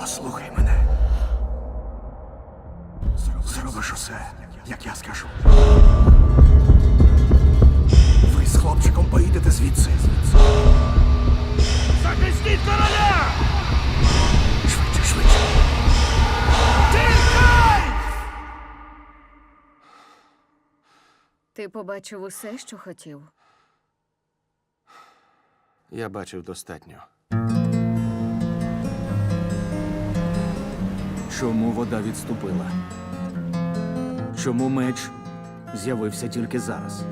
Послухай мене. Зробиш усе, як я скажу. Ви з хлопчиком поїдете звідси. Захистіть короля! Швидше, швидше. Тихай! Ти побачив усе, що хотів. Я бачив достатньо. Чому вода відступила? Чому меч з'явився тільки зараз?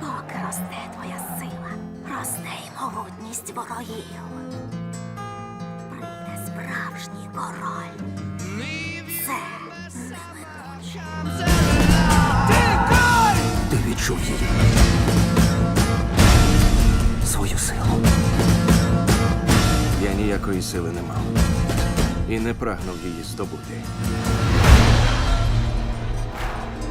Поки росте твоя сила, росте й могутність ворогів. Прийде справжній король. Це неминуче. Ти відчув її. Свою силу. Я ніякої сили не мав. І не прагнув її здобути.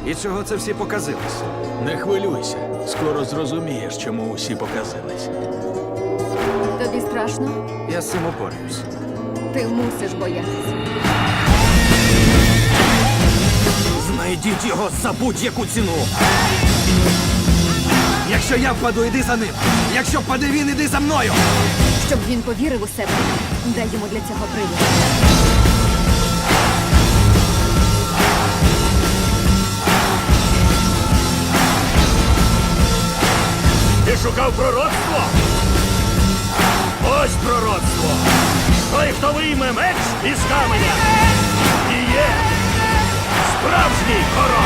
І чого це всі показились? Не хвилюйся, скоро зрозумієш, чому усі показились. Тобі страшно? Я з цим упораюсь. Ти мусиш боятися. Знайдіть його за будь-яку ціну. Якщо я впаду, іди за ним. Якщо впаде він, іди за мною. Щоб він повірив у себе, Дай йому для цього привід. Ти шукав пророцтво? Ось пророцтво! Той, хто вийме меч із каменя, і є справжній король!